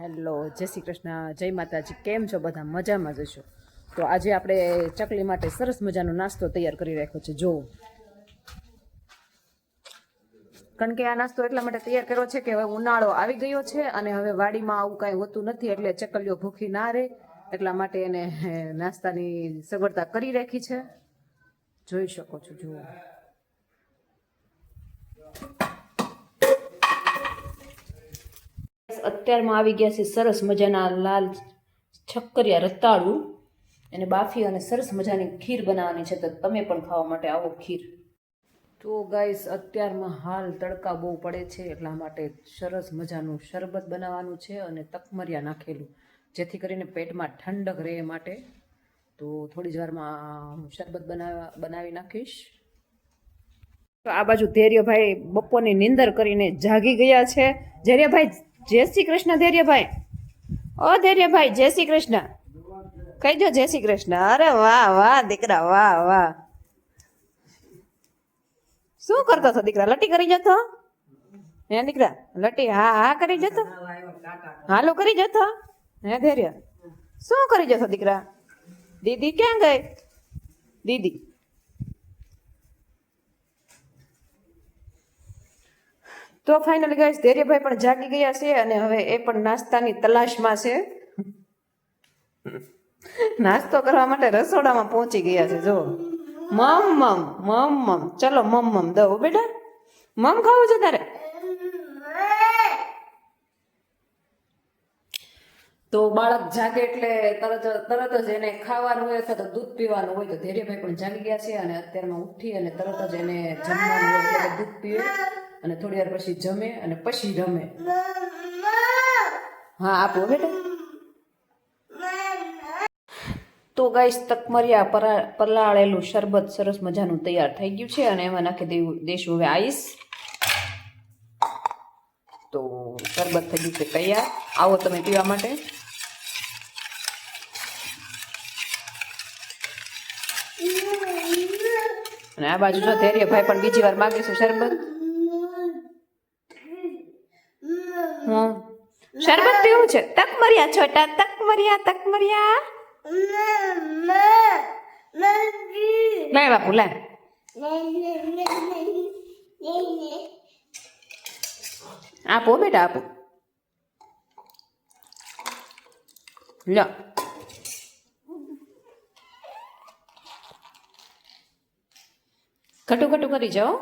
Hello, જય શ્રી કૃષ્ણ. જય માતાજી. કેમ છો બધા? મજામાં જ છો? તો આજે આપણે ચકલી માટે સરસ મજાનો નાસ્તો તૈયાર કરી રાખ્યો છે. જો કારણ કે આ નાસ્તો એટલા માટે તૈયાર કર્યો છે કે હવે ઉનાળો આવી ગયો છે અને હવે વાડીમાં આવું કાંઈ હોતું નથી એટલે ચકલીઓ ભૂખી ના રહે. એટલા માટે એને નાસ્તાની સગવડતા કરી રાખી છે. જોઈ શકો છો, જુઓ. અત્યારમાં આવી ગયા છે સરસ મજાના લાલ છક્કરિયા રતાળું એને બાફી અને સરસ મજાની ખીર બનાવવાની છે તો તમે પણ ખાવા માટે આવો ખીર. તો ગાઈસ, અત્યારમાં હાલ તડકા બહુ પડે છે એટલા માટે સરસ મજાનું શરબત બનાવવાનું છે અને તકમરિયા નાખેલું, જેથી કરીને પેટમાં ઠંડક રહે માટે. તો થોડી જ વારમાં શરબત બનાવવા, બનાવી નાખીશ. તો આ બાજુ ધૈર્યભાઈ બપોરની નિંદર કરીને જાગી ગયા છે. ધૈર્યભાઈ જય શ્રી કૃષ્ણ ધૈર્યભાઈ. ઓ ધૈર્યભાઈ, જય શ્રી કૃષ્ણ. કહી દો જય શ્રી કૃષ્ણ. અરે વાહ વાહ, દીકરા, વાહ વાહ. શું કરતો હતો દીકરા? લટી કરી જતો? હે દીકરા, લટી, હા હા કરી જતો? હાલો કરી જતો? હે ધૈર્ય. શું કરી જતો દીકરા? દીદી ક્યાં ગઈ? દીદી. તો ફાઇનલી ગાઈસ ધૈર્યભાઈ પણ જાગી ગયા છે અને હવે એ પણ નાસ્તાની તલાશમાં છે. નાસ્તો કરવા માટે રસોડામાં પહોંચી ગયા છે જો મમ મમ મમ મમ. ચલો મમ મમ, દઉં બેટા. મમ ખાવું છે તારે? તો બાળક જાગે એટલે તરત તરત જ એને ખાવાનું હોય અથવા તો દૂધ પીવાનું હોય તો ધૈર્યભાઈ પણ જાગી ગયા છે અને અત્યારમાં ઉઠી અને તરત જ એને જમવાનું હોય. દૂધ પીએ અને થોડી વાર પછી જમે અને પછી રમે. હા, આપો બેટા. તો ગાઈસ, તકમરિયા પલાળેલું શરબત સરસ મજાનું તૈયાર થઈ ગયું છે અને એમાં નાખી દેશું હવે આઈસ. તો શરબત થઈ ગયું છે તૈયાર. આવો તમે પીવા માટે. અને આ બાજુ જો ધૈર્યભાઈ પણ બીજી વાર માગે છે શરબત. હમ શરબત પીવું છે. તકમરિયા છોટા તકમરિયા તકમરિયા લાય બાપુ લાય. આપો બેટા આપો. લો ખટું ઘટું કરી જાઓ.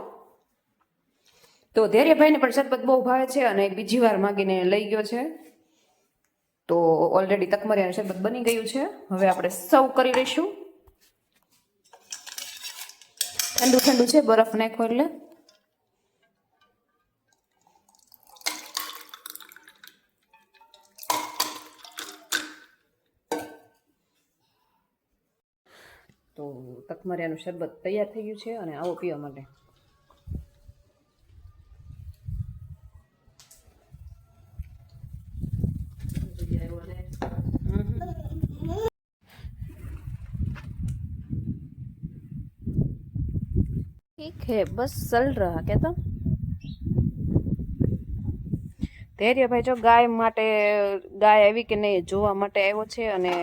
તો ધૈર્યભાઈને પણ શરબત બહુ ભાવે છે અને બીજી વાર માગીને લઈ ગયો છે. તો ઓલરેડી તકમરિયાનું શરબત બની ગયું છે. હવે આપણે સર્વ કરી લઈશું. ઠંડુ ઠંડુ છે, બરફ નાખો એટલે. તો તકમરિયાનું શરબત તૈયાર થઈ ગયું છે અને આવો પીવા માટે ठीक है बस चल रहा क्या तो ધૈર્યભાઈ જો ગાય માટે ગાય આવી કે નહીં જોવા માટે આવ્યો છે અને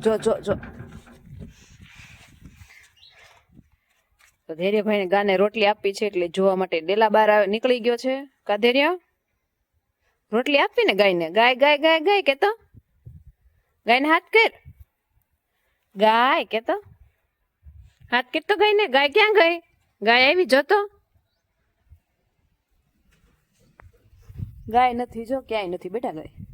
જો જો જો તો ધૈર્યભાઈને ગાને રોટલી આપી છે એટલે જોવા માટે ડેલા બહાર નીકળી ગયો છે. કા રોટલી આપી ને ગાયને? ગાય ગાય ગાય ગાય, કેતો. ગાયને હાથ કર. ગાય, કેતો. હાથ કર તો ગાયને. ગાય ક્યાં ગઈ? ગાય આવી જોતો. ગાય નથી જો, ક્યાંય નથી બેટા ગાય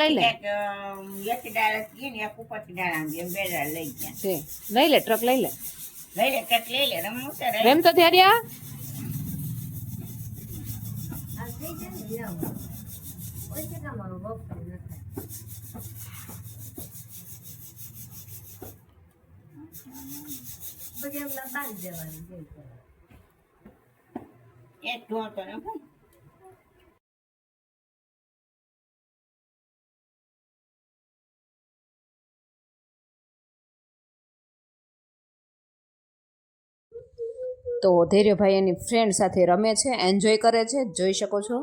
લઈ લે. એક ડાળ હતી ને એક ઉપરથી ડાળ આમ બે ડાળ લઈ ગયા. છે. લઈ લે ટ્રક લઈ લે. લઈ લે ટ્રક લઈ લે રમવું છે રેમ તો ત્યારે એક ઢોળ તો તો ધૈર્યભાઈ એની ફ્રેન્ડ સાથે રમે છે એન્જોય કરે છે, જોઈ શકો છો.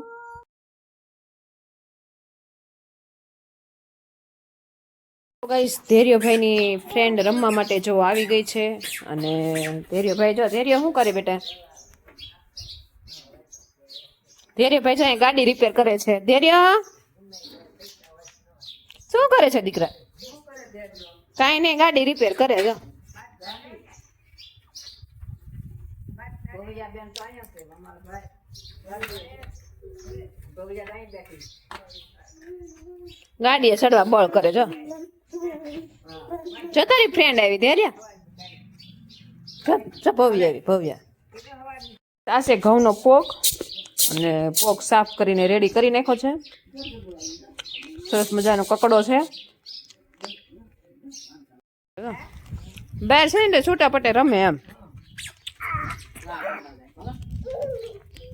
ગાઈસ ધૈર્યભાઈની ફ્રેન્ડ રમવા માટે જો આવી ગઈ છે, અને ધૈર્યભાઈ, જો, ધૈર્ય શું કરે બેટા? ધૈર્યભાઈ જો ગાડી રિપેર કરે છે. ધૈર્ય? શું કરે છે દીકરા? કાંઈ નહીં, ગાડી રિપેર કરે જો ગાડીએ ચડવા બળ કરે, જો. જો તારી ફ્રેન્ડ આવી ધેર્યા ભવ્ય આવી, ભવ્ય. તાસે ઘઉંનો પોક, અને પોક સાફ કરીને રેડી કરી નાખ્યો છે. સરસ મજાનો કકડો છે. બહાર છે ને છૂટા પટે રમે એમ આ એ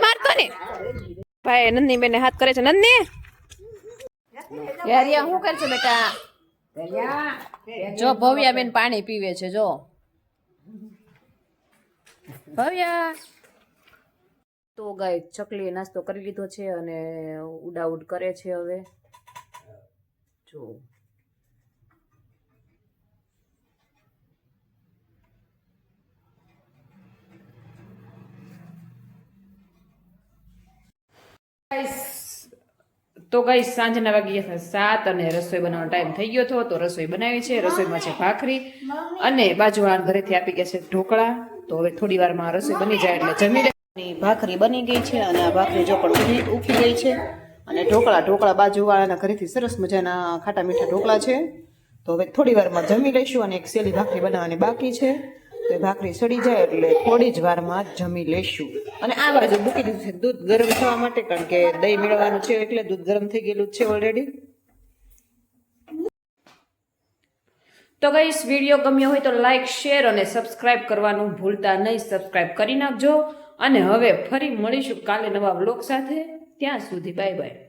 મારતો ને. ભાઈ નંદની બેને હાથ કરે છે. નંદની? શું કરે છે બેટા? જો ભવ્યા બેન પાણી પીવે છે, જો. ભવ્યા. તો ગાય ચકલીએ નાસ્તો કરી લીધો છે અને ઉડાઉડ કરે છે હવે. જો. તો ગઈ સાંજના વાગી સાત અને રસોઈ બનાવવાનો ટાઈમ થઈ ગયો હતો તો રસોઈ બનાવી છે રસોઈમાં છે ભાખરી અને બાજુવાળા ઘરેથી આપી ગયા છે ઢોકળા. તો હવે થોડી વારમાં રસોઈ બની જાય એટલે જમી લેવાની ભાખરી બની ગઈ છે અને આ ભાખરી જો પણ ઉખી ગઈ છે અને ઢોકળા ઢોકળા બાજુવાળાના ઘરેથી સરસ મજાના ખાટા મીઠા ઢોકળા છે. તો હવે થોડી વારમાં જમી લઈશું અને એક સેલી ભાખરી બનાવવાની બાકી છે. તો ભાખરી સડી જાય એટલે થોડી જ વારમાં જમી લઈશું અને આ બાજુ મૂકી દીધું છે દૂધ ગરમ થવા માટે, કારણ કે દહીં મેળવવાનું છે એટલે દૂધ ગરમ થઈ ગયેલું છે ઓલરેડી તો ગઈશ વીડિયો ગમ્યો હોય તો લાઇક શેર અને સબસ્ક્રાઇબ કરવાનું ભૂલતા નહીં. સબસ્ક્રાઇબ કરી નાખજો. અને હવે ફરી મળીશું કાલે નવા વ્લોગ સાથે. ત્યાં સુધી બાય બાય